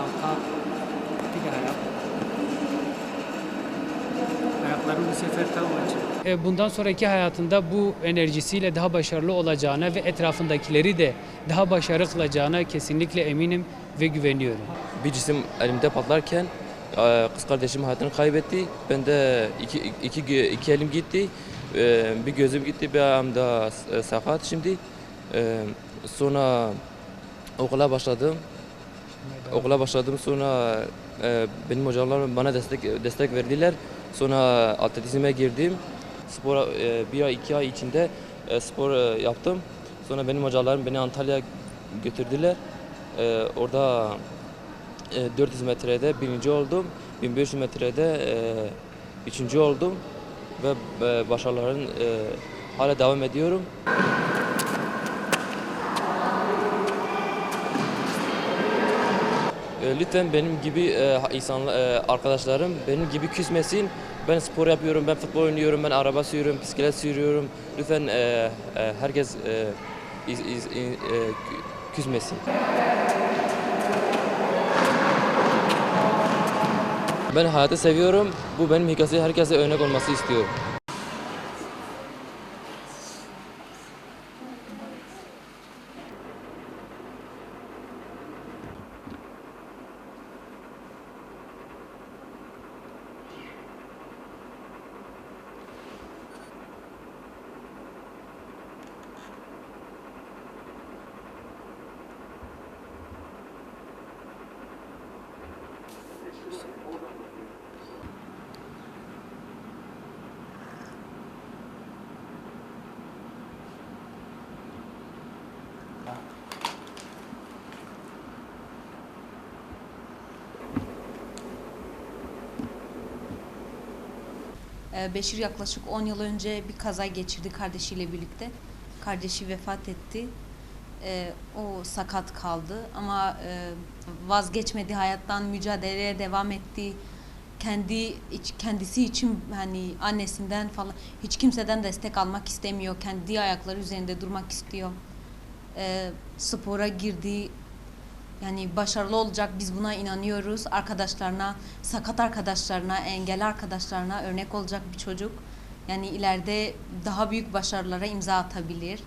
kalka bir de ayak. Ayaklarım bu sefer tam açık. E, Bundan sonraki hayatında bu enerjisiyle daha başarılı olacağına ve etrafındakileri de daha başarılı kılacağına kesinlikle eminim ve güveniyorum. bir cisim elimde patlarken e, kız kardeşim hayatını kaybetti. Ben de iki, iki, iki elim gitti. E, Bir gözüm gitti, bir ayağım da sakat şimdi. Sonra okula başladım. Okula başladım sonra e, benim hocalarım bana destek destek verdiler. Sonra atletizme girdim. Spora e, bir ay iki ay içinde e, spor e, yaptım. Sonra benim hocalarım beni Antalya'ya götürdüler. E, Orada e, 400 metrede birinci oldum. 1500 metrede e, üçüncü oldum ve e, başarıların e, hala devam ediyorum. E, Lütfen benim gibi e, insanlar, e, arkadaşlarım benim gibi küsmesin. Ben spor yapıyorum, ben futbol oynuyorum, ben araba sürüyorum, bisiklet sürüyorum. Lütfen e, e, herkes küsmesin. Ben hayatı seviyorum. Bu benim hikayesi herkese örnek olması istiyorum. Beşir yaklaşık 10 yıl önce bir kaza geçirdi kardeşiyle birlikte. Kardeşi vefat etti. Ee, o sakat kaldı ama e, vazgeçmedi hayattan mücadeleye devam etti. Kendi kendisi için hani annesinden falan hiç kimseden destek almak istemiyor. Kendi ayakları üzerinde durmak istiyor. Ee, spora girdi. Yani başarılı olacak biz buna inanıyoruz. Arkadaşlarına, sakat arkadaşlarına, engelli arkadaşlarına örnek olacak bir çocuk. Yani ileride daha büyük başarılara imza atabilir.